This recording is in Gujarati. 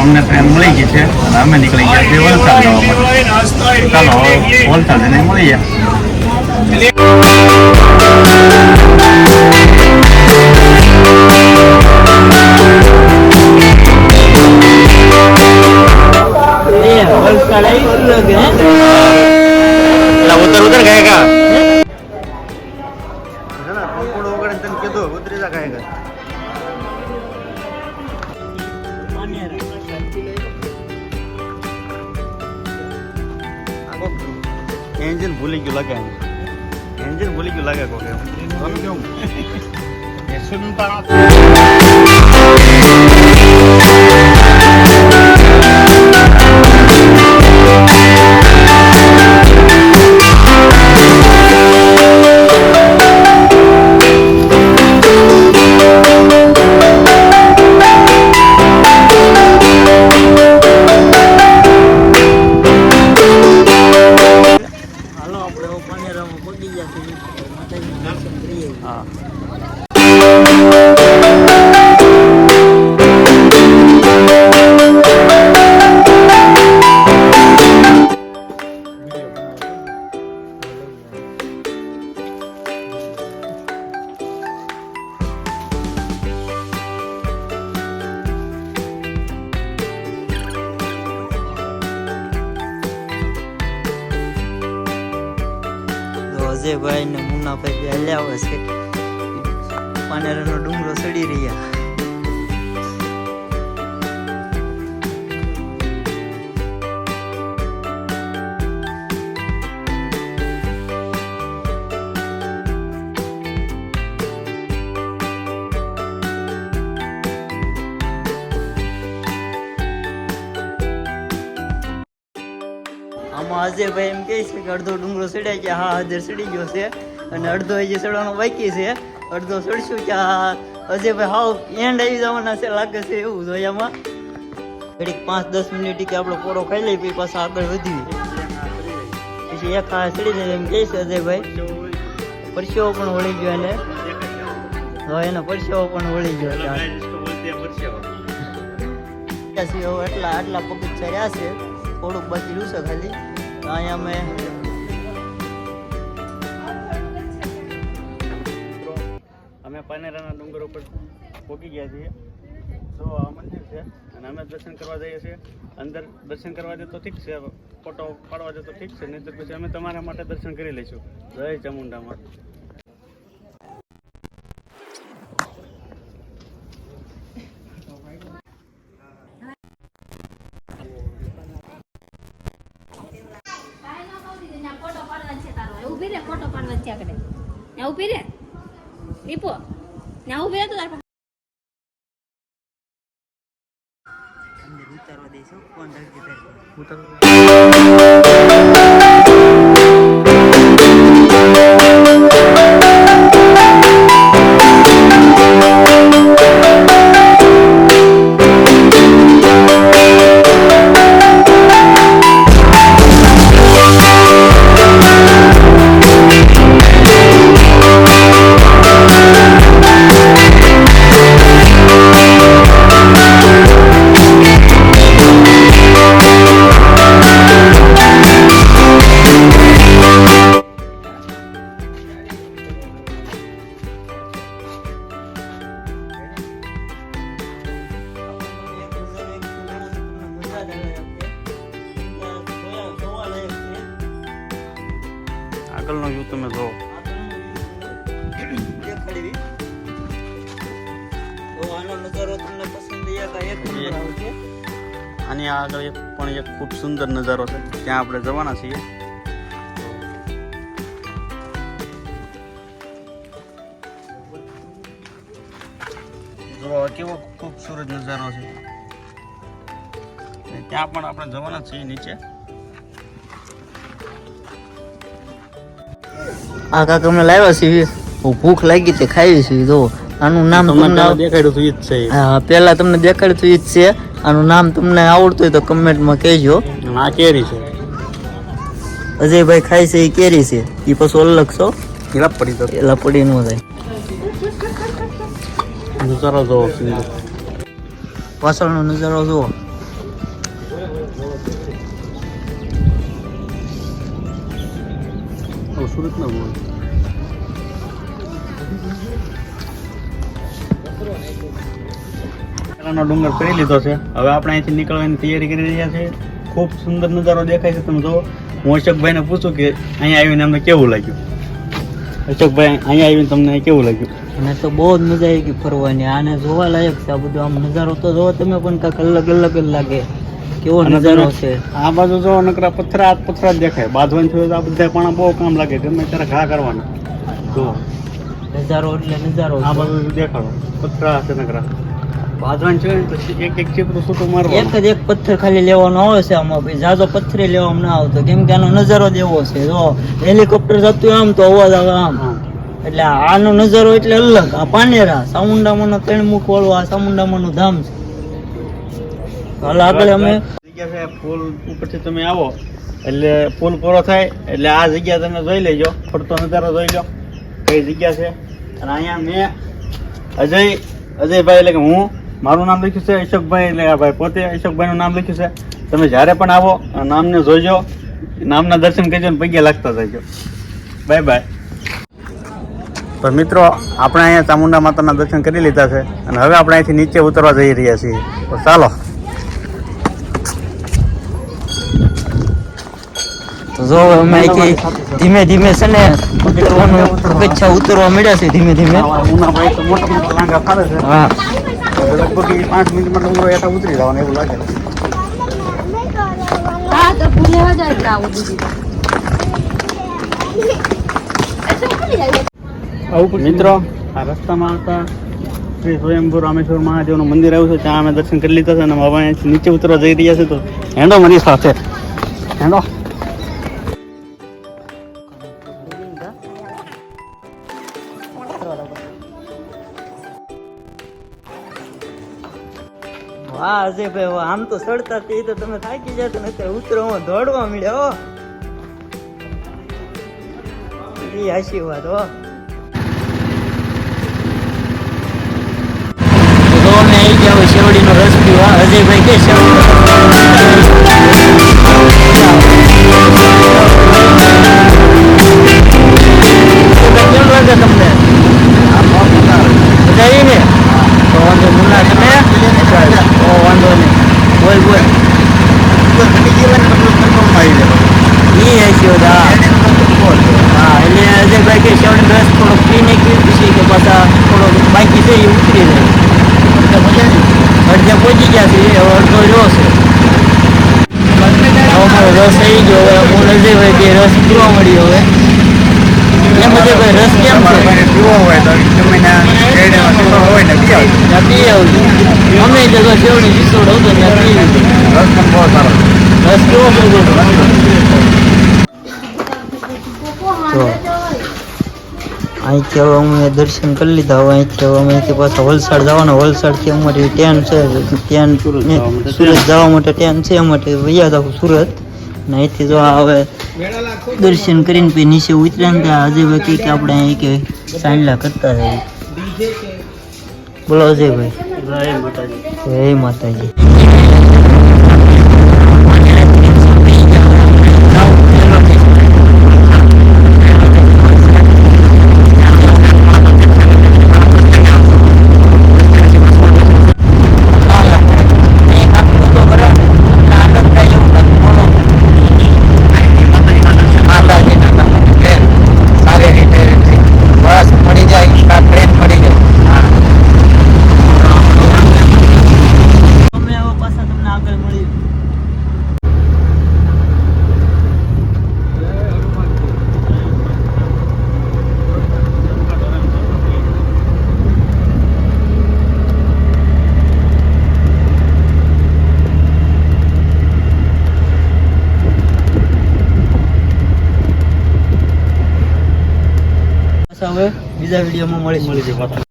અમને ટ્રેન મળી ગઈ છે. અને અમે નીકળી ગયા છીએ વલસાડ જવા માટે. ચાલો વલસાડ જઈને મળીએ. ઉતર ઉતર ગયા કા પંખોડો વગર તને કીધું ઉતરી જા કાંઈ એન્જિન ભૂલી ગયું લાગે એન્જિન ભૂલી ગયું લાગે કોકે. અજયભાઈ ને મુન્નાભાઈ બે હાલ્યા છે. પાનેરાનો ડુંગરો ચડી રહ્યા. આમાં અજયભાઈ એમ કહે છે કે અડધો ડુંગરો ચડ્યા છે, હા, હાજર ચડી ગયો છે. અને અડધો હજી ચડવાનો બાકી છે. અડધો ચડશું કે હા અજયભાઈ હાવ એન્ડ આવી જવાના છે, લાગે છે એવું જોયામાં ઘડીક પાંચ દસ મિનિટ કે આપણો પોરો ખાઈ લઈ પછી પાછા આગળ વધી પછી એક હા ચડી જાય એમ કહે છે અજયભાઈ પરસેવો પણ વળી ગયો એને. હવે એનો પરસેવો પણ વળી ગયો એટલા આટલા પગથિયા રહ્યા છે. થોડુંક બાકી રહ્યું છે ખાલી. અહીંયા અમે અમે પાનેરાના ડુંગર ઉપર પહોંચી ગયા છીએ. તો આ મંદિર છે અને અમે દર્શન કરવા જઈએ છીએ. અંદર દર્શન કરવા દે ઠીક છે. ફોટો પાડવા દે તો ઠીક છે. નહીં તો પછી અમે તમારા માટે દર્શન કરી લઈશું. જય ચામુંડામાં. ફોટો પાડવાનો છે તારો ઊભી રે ફોટો પાડવાનો છે આગળ ત્યાં ઊભી રે દીપો ઊભી રે તો તાર અંદર ઉતારવા દઈશું ફોન ધરતી આગળનો વ્યૂ તમે તો આનો આગળ એક પણ એક ખૂબ સુંદર નજારો છે. ત્યાં આપણે જવાના છીએ. જો કેવો ખૂબસૂરત નજારો છે. ત્યાં પણ આપણે જવાના છીએ નીચે. આ કાકા અમે લાવ્યા છીએ ભૂખ લાગી તે ખાઈ છીએ જો આનું નામ તમને દેખાડ્યું તો ઈ જ છે. હા પેલા તમને દેખાડતું ઈ જ છે. આનું નામ તમને આવડતું હોય તો કમેન્ટમાં કહેજો. આ કેરી છે. અજયભાઈ ખાય છે એ કેરી છે. એ પછી અલગ છો. ખીલા પડી તો. પેલા પડી નો થાય. નજારો જોવો પાછળનો નજારો જુઓ સુરતના બોલ. નો ડુંગર કરી લીધો છે. હવે આપણે અહીંથી નીકળવાની તૈયારી કરી રહ્યા છે ખૂબ સુંદર નજારો દેખાય છે તમે જો હું અશોકભાઈને પૂછું કે અહીંયા આવીને અમને કેવું લાગ્યું? અશોકભાઈ અહીંયા આવીને તમને કેવું લાગ્યું? મને તો બહુ જ મજા આવી ગઈ ફરવાની. આને જોવા લાયક છે આ બધું. આમ નજારો તો જોવો તમે પણ કાંઈક અલગ અલગ જ લાગે. કેવો નજારો છે. આ બાજુ જો નકરા પથરા જ પથરા જ દેખાય. બાંધવાનું થયું આ બધા પણ બહુ કામ લાગે ગમે ત્યારે ઘા કરવાના. જો નજારો એટલે નજારો આ બાજુ દેખાડો. પથરા છે નકરા. બાંધવાનું છે તો એક એક ચીપરું છૂટું એક જ એક પથ્થર ખાલી લેવાનો આવે છે આમાં ભાઈ. જાજો પથ્થરે લેવામાં ના આવતો. કેમ કે આનો નજારો જ એવો છે. જો હેલિકોપ્ટર જતું આમ તો અવાજ આવે આમ. એટલે આનો નજારો એટલે અલગ. આ પાનેરા સામુંડામાં ત્રણ મુખ વાળું આ સામુંડામાંનું ધામ છે. હાલ આગળ અમે જગ્યા પુલ ઉપરથી તમે આવો, એટલે પુલ પૂરો થાય, એટલે આ જગ્યા તમે જોઈ લેજો, ફરતો નજારો જોઈ લો, કઈ જગ્યા છે. અને અહીંયા મેં અજય, અજયભાઈ એટલે કે હું, મારું નામ લખ્યું છે અશોકભાઈ, એટલે આ ભાઈ પોતે અશોકભાઈનું નામ લખ્યું છે. તમે જ્યારે પણ આવો નામને જોઈજો નામના દર્શન કરજો ને પગે લાગતા જજો. Bye bye. તો મિત્રો, આપણે અહીંયા ચામુંડા માતાના દર્શન કરી લીધા છે અને હવે આપણે અહીંથી નીચે ઉતરવા જઈ રહ્યા છીએ. તો ચાલો. તો જો અમે કે ધીમે ધીમે છે ને ઉતરવાનું પગથિયા ઉતરવા મળ્યા છે ધીમે ધીમે. આવા ઉનાભાઈ તો મોટા મોટા લાંગા ફાડે છે. હા. લગભગ પાંચ મિનિટમાં ડુંગરો એટા ઉતરી જવાનું એવું લાગે. હા તો ભૂલે જાય આવું દીદી મિત્રો આ રસ્તામાં હતા શ્રી સ્વયંભૂ રામેશ્વર મહાદેવનું મંદિર આવ્યું છે ત્યાં અમે દર્શન કરી લીધા છે અને હવે નીચે ઉતરવા જઈ રહ્યા છે તો હેંડો મારી સાથે હેંડો. વાહ અજયભાઈ વાહ, આમ તો સડતા તે તો તમે થાકી જતા ને અત્યારે હું દોડવા મળ્યો ઈ આશીર્વાદ, હો. શેવડીનો રસ પીવા. અજયભાઈ કે શેવડી ઈ હસ્યો હા એટલે અજયભાઈ કે શેવડી બ્રશ થોડો નાખ્યું પછી કે પાછા થોડો બાકી છે એ ઉતરી જાય. અડધે પહોંચી ગયા છે? હવે અડધો રહ્યો છે. રસ આવી ગયો હવે હું હોય કે રસ પીવા મળ્યો હવે. એમ અજયભાઈ રસ કેમ છે? ત્યાં પી આવજો. અમે તો જો શેવડી વિસોડ હતો ત્યાં પી લીધું. રસ કેવો અહીંથી હવે અમે દર્શન કરી લીધા. હવે અહીંથી હવે અમે અહીંથી પાછા વલસાડ જવાના. વલસાડથી અમારી ટ્રેન છે. ટ્રેન સુરત જવા માટે ટ્રેન. છે. માટે વૈયા જાવ સુરત. ને અહીંથી જો હવે દર્શન કરીને પછી નીચે ઉતર્યા ને ત્યાં અજયભાઈ કહે કે આપણે અહીં કે સાંજલા કરતા રહીએ. બોલો અજયભાઈ. જય માતાજી. જય માતાજી. બીજા વિડીયોમાં મળી જાય પાછા